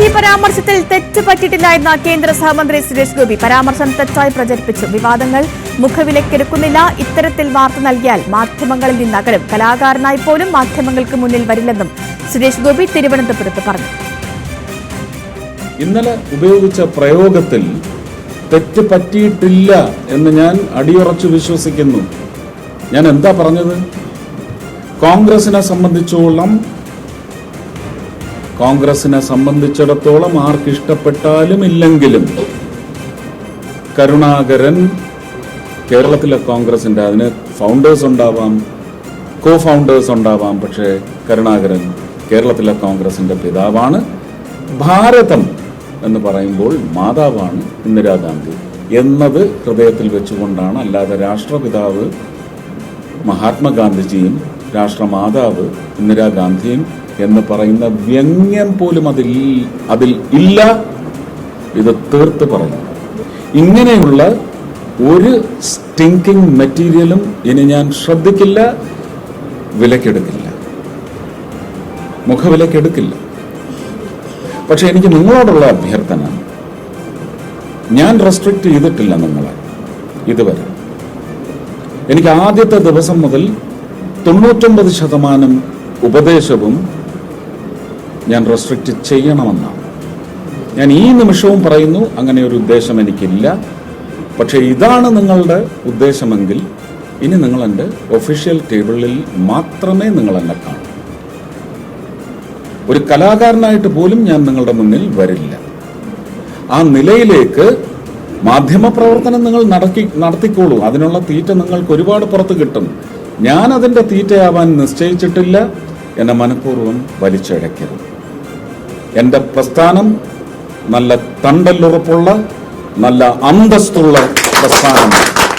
ഗാന്ധി പരാമർശത്തിൽ തെറ്റ് പറ്റിയിട്ടില്ല എന്ന കേന്ദ്ര സഹമന്ത്രി സുരേഷ് ഗോപി പരാമർശം തെറ്റായി പ്രചരിപ്പിച്ചു. വിവാദങ്ങൾ മുഖവിലക്കെടുക്കുന്നില്ല. ഇത്തരത്തിൽ വാർത്ത നൽകിയാൽ മാധ്യമങ്ങളിൽ നിന്ന് അകലും. കലാകാരനായി പോലും മാധ്യമങ്ങൾക്ക് മുന്നിൽ വരില്ലെന്നും സുരേഷ് ഗോപി തിരുവനന്തപുരത്ത് പറഞ്ഞു. ഇന്നലെ ഉപയോഗിച്ച പ്രയോഗത്തിൽ തെറ്റ് പറ്റിയിട്ടില്ല എന്ന് ഞാൻ അടിയുറച്ചു വിശ്വസിക്കുന്നു. ഞാൻ എന്താ പറഞ്ഞത്? കോൺഗ്രസിനെ സംബന്ധിച്ചോളം കോൺഗ്രസിനെ സംബന്ധിച്ചിടത്തോളം ആർക്കിഷ്ടപ്പെട്ടാലും ഇല്ലെങ്കിലും കരുണാകരൻ കേരളത്തിലെ കോൺഗ്രസിന്റെ അതിന് ഫൗണ്ടേഴ്സ് ഉണ്ടാവാം കോ ഫൗണ്ടേഴ്സ് ഉണ്ടാവാം പക്ഷേ കരുണാകരൻ കേരളത്തിലെ കോൺഗ്രസിന്റെ പിതാവാണ്. ഭാരതം എന്ന് പറയുമ്പോൾ മാതാവാണ് ഇന്ദിരാഗാന്ധി എന്നത് ഹൃദയത്തിൽ വെച്ചുകൊണ്ടാണ്. അല്ലാതെ രാഷ്ട്രപിതാവ് മഹാത്മാഗാന്ധിജിയും രാഷ്ട്രമാതാവ് ഇന്ദിരാഗാന്ധിയും എന്ന് പറയുന്ന വ്യംഗ്യം പോലും അതിൽ അതിൽ ഇല്ല. ഇത് തീർത്ത് പറഞ്ഞു. ഇങ്ങനെയുള്ള ഒരു സ്റ്റിങ്കിങ് മെറ്റീരിയലും ഇനി ഞാൻ ശ്രദ്ധിക്കില്ല വിലക്കെടുക്കില്ല. മുഖവിലക്കെടുക്കില്ല. പക്ഷെ എനിക്ക് നിങ്ങളോടുള്ള അഭ്യർത്ഥന ഞാൻ റെസ്ട്രിക്റ്റ് ചെയ്തിട്ടില്ല നിങ്ങളെ ഇതുവരെ. എനിക്ക് ആദ്യത്തെ ദിവസം മുതൽ തൊണ്ണൂറ്റൊമ്പത് ശതമാനം ഉപദേശവും ഞാൻ റെസ്ട്രിക്റ്റ് ചെയ്യണമെന്നാണ്. ഞാൻ ഈ നിമിഷവും പറയുന്നു അങ്ങനെ ഒരു ഉദ്ദേശം എനിക്കില്ല. പക്ഷേ ഇതാണ് നിങ്ങളുടെ ഉദ്ദേശമെങ്കിൽ ഇനി നിങ്ങൾ എന്റെ ഒഫീഷ്യൽ ടേബിളിൽ മാത്രമേ നിങ്ങൾ എന്നെ കാണൂ. ഒരു കലാകാരനായിട്ട് പോലും ഞാൻ നിങ്ങളുടെ മുന്നിൽ വരില്ല. ആ നിലയിലേക്ക് മാധ്യമപ്രവർത്തനം നിങ്ങൾ നടക്കി നടത്തിക്കോളൂ. അതിനുള്ള തീറ്റ നിങ്ങൾക്ക് ഒരുപാട് പുറത്ത് കിട്ടും. ഞാൻ അതിന്റെ തീറ്റയാവാൻ നിശ്ചയിച്ചിട്ടില്ല. എന്നെ മനഃപൂർവം വലിച്ചഴക്കരുത് എന്റെ പ്രസ്ഥാനം നല്ല തണ്ടല്ലുറപ്പുള്ള നല്ല അന്തസ്തുള്ള പ്രസ്ഥാനമാണ്.